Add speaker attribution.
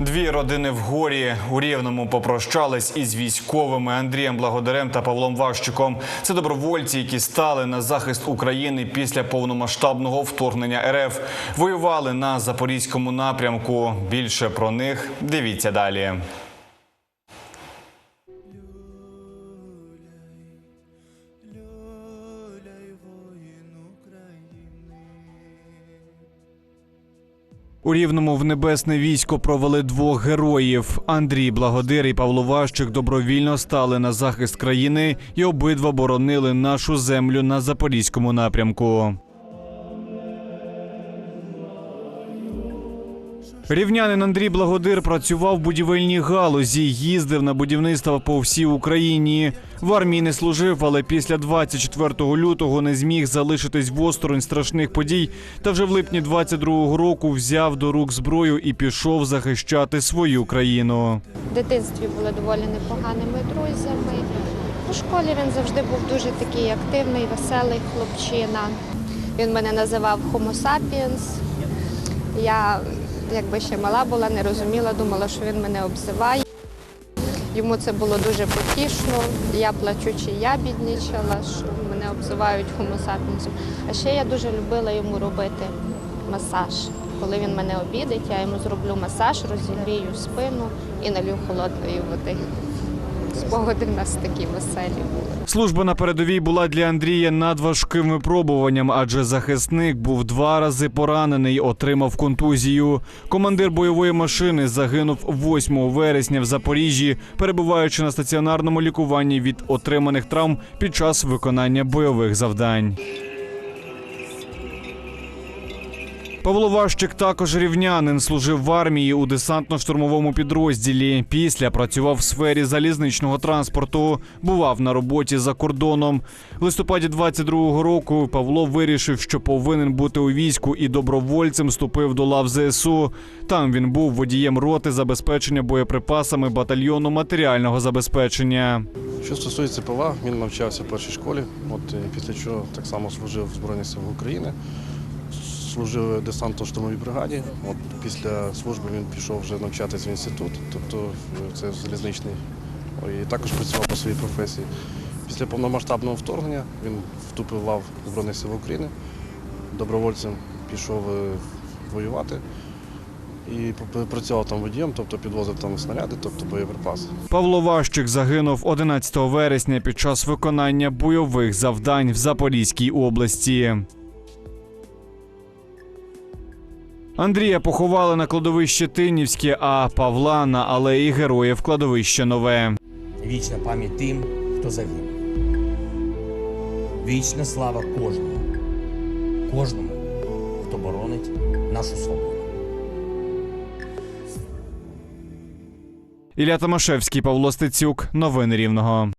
Speaker 1: Дві родини в горі у Рівному попрощались із військовими Андрієм Благодарем та Павлом Ващуком. Це добровольці, які стали на захист України після повномасштабного вторгнення РФ. Воювали на запорізькому напрямку. Більше про них дивіться далі. У рівному в небесне військо провели двох героїв. Андрій Благодир і Павло Ващик добровільно стали на захист країни і обидва боронили нашу землю на запорізькому напрямку. Рівнянин Андрій Благодир працював в будівельній галузі, їздив на будівництва по всій Україні. В армії не служив, але після 24 лютого не зміг залишитись в осторонь страшних подій. Та вже в липні 22-го року взяв до рук зброю і пішов захищати свою країну.
Speaker 2: В дитинстві були доволі непоганими друзями. У школі він завжди був дуже такий активний, веселий хлопчина. Він мене називав Homo sapiens. Я якби ще мала була, не розуміла, думала, що він мене обзиває. Йому це було дуже потішно. Я плачучи, я біднічала, що мене обзивають sapiens. А ще я дуже любила йому робити масаж. Коли він мене обідить, я йому зроблю масаж, розігрію спину і налью холодної води. Спогади в нас такі веселі були.
Speaker 1: Служба на передовій була для Андрія надважким випробуванням, адже захисник був два рази поранений, отримав контузію. Командир бойової машини загинув 8 вересня в Запоріжжі, перебуваючи на стаціонарному лікуванні від отриманих травм під час виконання бойових завдань. Павло Ващик також рівнянин, служив в армії у десантно-штурмовому підрозділі. Після працював в сфері залізничного транспорту, бував на роботі за кордоном. В листопаді 22-го року Павло вирішив, що повинен бути у війську і добровольцем вступив до лав ЗСУ. Там він був водієм роти забезпечення боєприпасами батальйону матеріального забезпечення.
Speaker 3: Що стосується ПВА, він навчався в першій школі, от, після чого так само служив в Збройних силах України, служив десантно-штурмовій бригаді. От, після служби він пішов вже навчатися в інститут, тобто е, це залізничний, і також працював по своїй професії. Після повномасштабного вторгнення він вступив в лав Збройних сил України, добровольцем пішов е, воювати. І пр- працював там водієм, тобто підвозив там снаряди, тобто боєприпаси.
Speaker 1: Павло Ващик загинув 11 вересня під час виконання бойових завдань в Запорізькій області. Андрія поховали на кладовище Тинівське, а Павла на алеї героїв кладовище нове.
Speaker 4: Вічна пам'ять тим, хто загинув. Вічна слава кожному, кожному, хто боронить нашу свободу.
Speaker 1: Ілля Томашевський, Павло Стецюк. Новини Рівного.